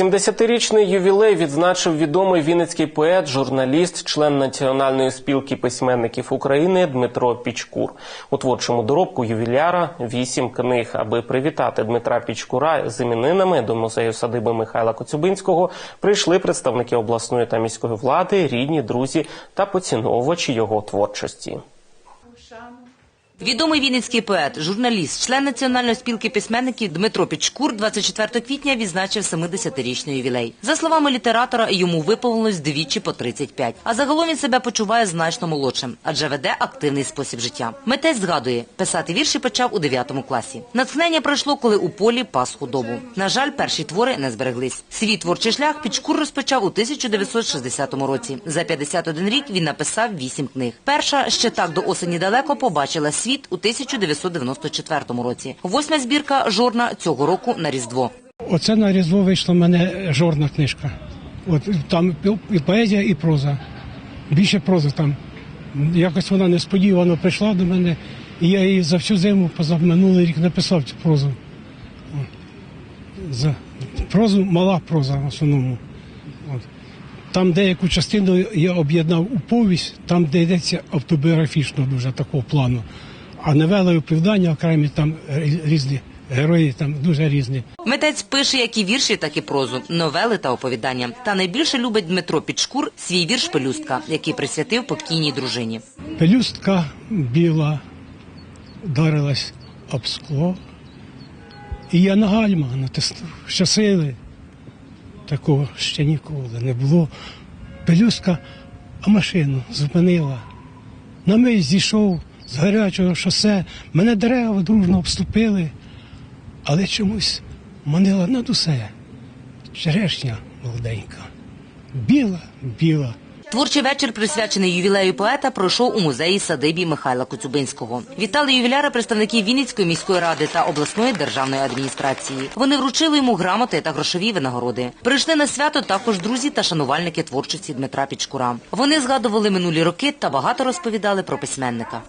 70-річний ювілей відзначив відомий вінницький поет, журналіст, член Національної спілки письменників України Дмитро Пічкур. У творчому доробку ювіляра вісім книг. Аби привітати Дмитра Пічкура з іменинами до музею садиби Михайла Коцюбинського прийшли представники обласної та міської влади, рідні, друзі та поціновувачі його творчості. Відомий вінницький поет, журналіст, член Національної спілки письменників Дмитро Пічкур 24 квітня відзначив 70-річний ювілей. За словами літератора, йому виповнилось двічі по 35. А загалом він себе почуває значно молодшим, адже веде активний спосіб життя. Митець згадує, писати вірші почав у 9 класі. Натхнення пройшло, коли у полі пас худобу. На жаль, перші твори не збереглись. Свій творчий шлях Пічкур розпочав у 1960 році. За 51 рік він написав 8 книг. Перша ще так до осені далеко побачила світ у 1994 році. Восьма збірка жорна цього року на Різдво. Оце на Різдво вийшла в мене жорна книжка. От там і поезія, і проза. Більше прози там. Якось вона несподівано прийшла до мене, і я її за всю зиму поза минулий рік написав цю прозу. За прозу мала проза в основному. От. Там деяку частину я об'єднав у повість, там де йдеться автобіографічно дуже такого плану. А новели оповідання окремі там різні герої, там дуже різні. Митець пише як і вірші, так і прозу, новели та оповідання. Та найбільше любить Дмитро Підшкур свій вірш «Пелюстка», який присвятив покійній дружині. Пелюстка біла вдарилась об скло, і я на гальма натиснув. Щасили. Такого ще ніколи не було. Пелюстка, а машину зупинила. На мить зійшов з гарячого шосе, мене дерева дружно обступили, але чомусь манила над усе. Черешня молоденька, біла, біла. Творчий вечір, присвячений ювілею поета, пройшов у музеї садибі Михайла Коцюбинського. Вітали ювіляра представники Вінницької міської ради та обласної державної адміністрації. Вони вручили йому грамоти та грошові винагороди. Прийшли на свято також друзі та шанувальники творчості Дмитра Пічкура. Вони згадували минулі роки та багато розповідали про письменника.